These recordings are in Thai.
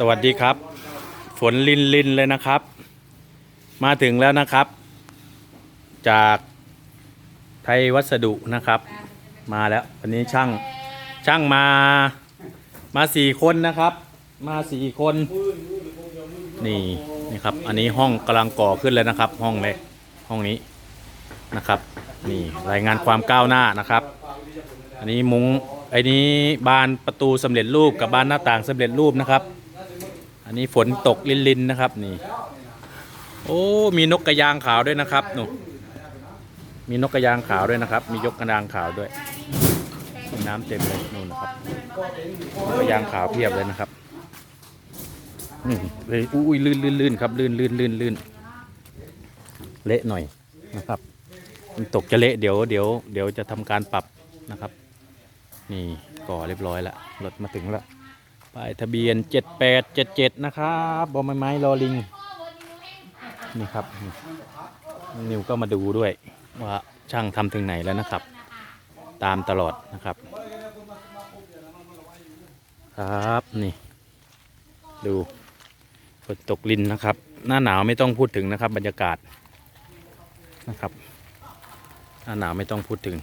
สวัสดีครับ ฝนลินลินเลยนะครับ มาถึงแล้วนะครับ จากไทยวัสดุนะครับ มาแล้ววันนี้ช่างช่างมามาสี่คนนะครับ มาสี่คน นี่นี่ครับ อันนี้ห้องกำลังก่อขึ้นเลยนะครับ ห้องเลยห้องนี้นะครับ นี่รายงานความก้าวหน้านะครับ อันนี้มุ้งไอ้นี้บานประตูสำเร็จรูปกับบานหน้าต่างสำเร็จรูปนะครับ นนี้ฝนตกลินลินนะครับนี่ โอ้มีนกกระยางขาวด้วยนะครับหนูมีนกกระยางขาวด้วยนะครับ มียกกระดางขาวด้วย น้ำเต็มเลยนู่นนะครับกระยางขาวเพียบเลยนะครับนี่เลยอุ้ยลื่นลื่นลื่นครับลื่นลื่นลื่นลื่นเละหน่อยนะครับมันตกจะเละเดี๋ยวเดี๋ยวเดี๋ยวจะทำการปรับนะครับ นี่ก่อเรียบร้อยละรถมาถึงแล้ว ป้ายทะเบียน 7877 นะครับบอมไม้ไม้ลอลิง นี่ครับ นิวก็มาดูด้วย ว่าช่างทำถึงไหนแล้วนะครับ ตามตลอดนะครับ ครับนี่ดูฝนตกลินนะครับ หน้าหนาวไม่ต้องพูดถึงนะครับ บรรยากาศนะครับ หน้าหนาวไม่ต้องพูดถึง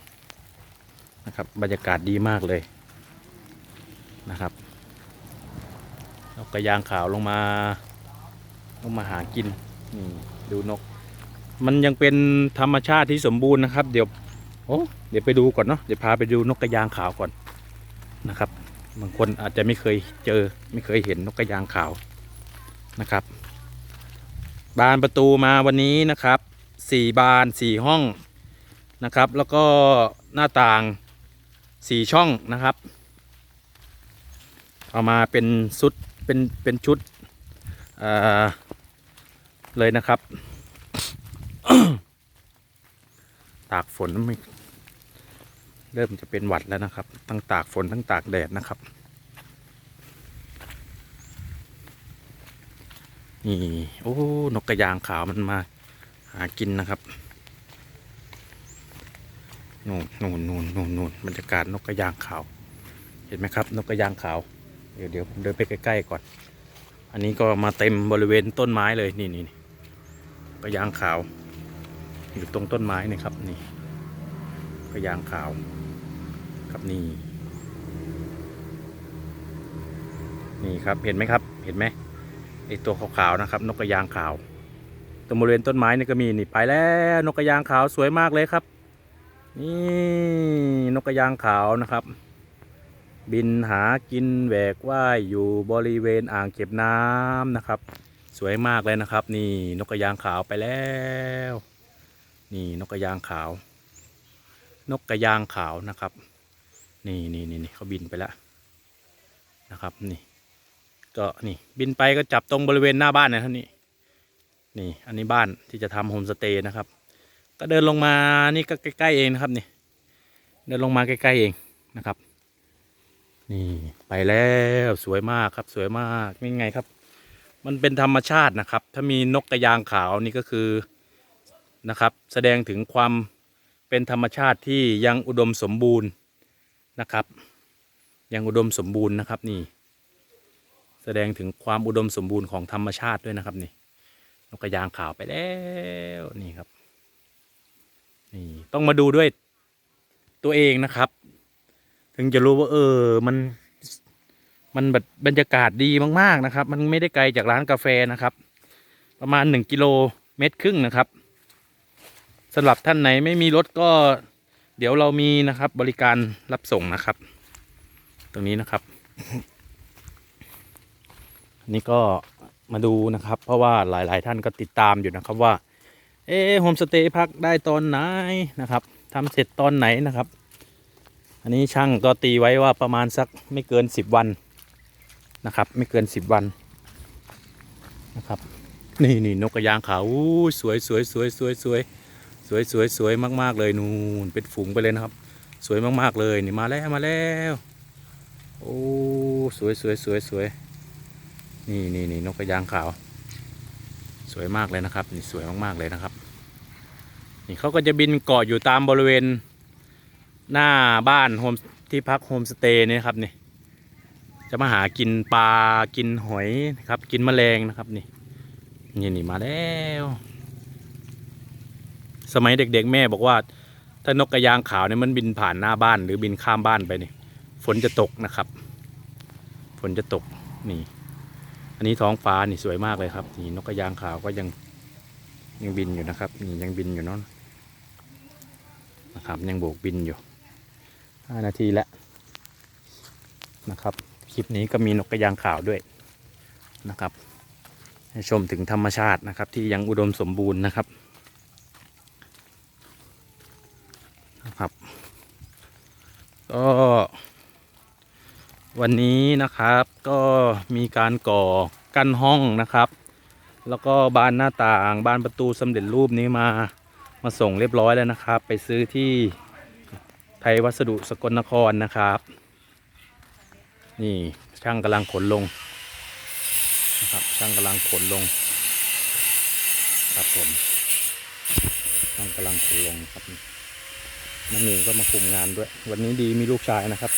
นะครับ บรรยากาศดีมากเลยนะครับ นกกระยางขาวลงมาลงมาหากินนี่ดูนก มันยังเป็นธรรมชาติที่สมบูรณ์นะครับ เดี๋ยวโอ้เดี๋ยวไปดูก่อนเนาะเดี๋ยวพาไปดูนกกระยางขาวก่อนนะครับบางคนอาจจะไม่เคยเจอไม่เคยเห็นนกกระยางขาวนะครับ บานประตูมาวันนี้นะครับสี่บานสี่ห้องนะครับ แล้วก็หน้าต่างสี่ช่องนะครับ เอามาเป็น ชุด เป็น เป็นชุดเลยนะครับ ตากฝนไม่เริ่มจะเป็นหวัดแล้วนะครับ ทั้งตากฝนทั้งตากแดดนะครับ นี่ โอ้ นกกระยางขาวมันมา หากินนะครับนู่นนู่นนู่นนู่นบรรยากาศนกกระยางขาว เห็นไหมครับ นกกระยางขาว ดี๋ยวเดี๋ยวผมเดินไปใกล้ๆก่อน อันนี้ก็มาเต็มบริเวณต้นไม้เลยนี่นี่นี่กระยางขาว อยู่ตรงต้นไม้นี่ครับนี่กระยางขาวครับนี่นี่ครับเห็นไหมครับเห็นไหมไอตัวขาวๆนะครับ นกกระยางขาวตรงบริเวณต้นไม้นี่ก็มีนี่ไปแล้วนกกระยางขาวสวยมากเลยครับ นี่นกกระยางขาวนะครับ บินหากินแหวกว่ายอยู่บริเวณอ่างเก็บน้ำนะครับ สวยมากเลยนะครับ นี่นกกระยางขาวไปแล้ว นี่นกกระยางขาว นกกระยางขาวนะครับ นี่นี่นี่นี่เขาบินไปแล้วนะครับนี่ก็นี่บินไปก็จับตรงบริเวณหน้าบ้านนะท่านนี่นี่อันนี้บ้านที่จะทำโฮมสเตย์นะครับ ก็เดินลงมานี่ก็ใกล้ๆเองนะครับนี่เดินลงมาใกล้ๆเองนะครับ นี่ไปแล้วสวยมากครับสวยมากนี่ไงครับ มันเป็นธรรมชาตินะครับ ถ้ามีนกกระยางขาวนี่ก็คือนะครับ แสดงถึงความเป็นธรรมชาติที่ยังอุดมสมบูรณ์นะครับ ยังอุดมสมบูรณ์นะครับนี่ แสดงถึงความอุดมสมบูรณ์ของธรรมชาติด้วยนะครับนี่นกกระยางขาวไปแล้วนี่ครับนี่ต้องมาดูด้วยตัวเองนะครับ ถึงจะรู้ว่าเออมันมันแบบบรรยากาศดีมากๆนะครับ มันไม่ได้ไกลจากร้านกาแฟนะครับ ประมาณหนึ่งกิโลเมตรครึ่งนะครับสำหรับท่านไหนไม่มีรถก็เดี๋ยวเรามีนะครับ บริการรับส่งนะครับ ตรงนี้นะครับนนี้ก็มาดูนะครับ เพราะว่าหลายๆท่านก็ติดตามอยู่นะครับว่า เอ๊โฮมสเตย์พักได้ตอนไหนนะครับทำเสร็จตอนไหนนะครับ อันนี้ช่างก็ตีไว้ว่าประมาณสักไม่เกินสิบวันนะครับ ไม่เกินสิบวันนะครับนี่นี่นกกระยางขาวอู้สวยสวยสวยสวยสวยสวยสวยสวยมาก ๆ เลยนู่นเป็นฝูงไปเลยนะครับ สวยมากๆเลยนี่มาแล้วมาแล้วโอ้สวยสวยสวยสวยนี่นี่นี่นกกระยางขาว สวยมากเลยนะครับนี่สวยมากๆเลยนะครับนี่เขาก็จะบินเกาะอยู่ตามบริเวณ หน้าบ้านโฮมที่พักโฮมสเตย์นี่ครับนี่จะมาหากินปลากินหอยนะครับ กินแมลงนะครับนี่นี่นี่มาแล้ว สมัยเด็กๆ แม่บอกว่า ถ้านกกระยางขาวเนี่ยมันบินผ่านหน้าบ้าน หรือบินข้ามบ้านไปนี่ฝนจะตกนะครับ ฝนจะตกนี่ อันนี้ท้องฟ้านี่สวยมากเลยครับ นี่นกกระยางขาวก็ยังยังบินอยู่นะครับ นี่ยังบินอยู่เนาะนะครับ ยังโบกบินอยู่ ห้านาทีแล้วนะครับ คลิปนี้ก็มีนกกระยางขาวด้วยนะครับ ให้ชมถึงธรรมชาตินะครับ ที่ยังอุดมสมบูรณ์นะครับนะครับก็วันนี้นะครับก็มีการก่อกั้นห้องนะครับ แล้วก็บานหน้าต่างบานประตูสำเร็จรูปนี้มามาส่งเรียบร้อยแล้วนะครับ ไปซื้อที่ ไทยวัสดุสกลนครนะครับ นี่ช่างกำลังขนลงนะครับช่างกำลังขนลงครับผมช่างกำลังขนลงครับน้องหนึ่งก็มาคุมงานด้วย วันนี้ดีมีลูกชายนะครับ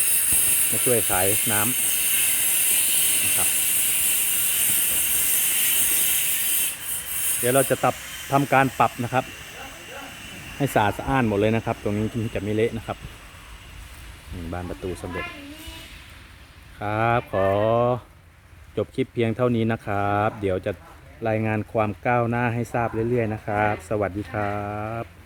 มาช่วยขายน้ำนะครับ เดี๋ยวเราจะตับทำการปรับนะครับ ให้สะอาดสะอ้านหมดเลยนะครับ ตรงนี้จะไม่เละนะครับบานประตูสำเร็จ ครับ ขอจบคลิปเพียงเท่านี้นะครับ เดี๋ยวจะรายงานความก้าวหน้าให้ทราบเรื่อย ๆ นะครับ สวัสดีครับ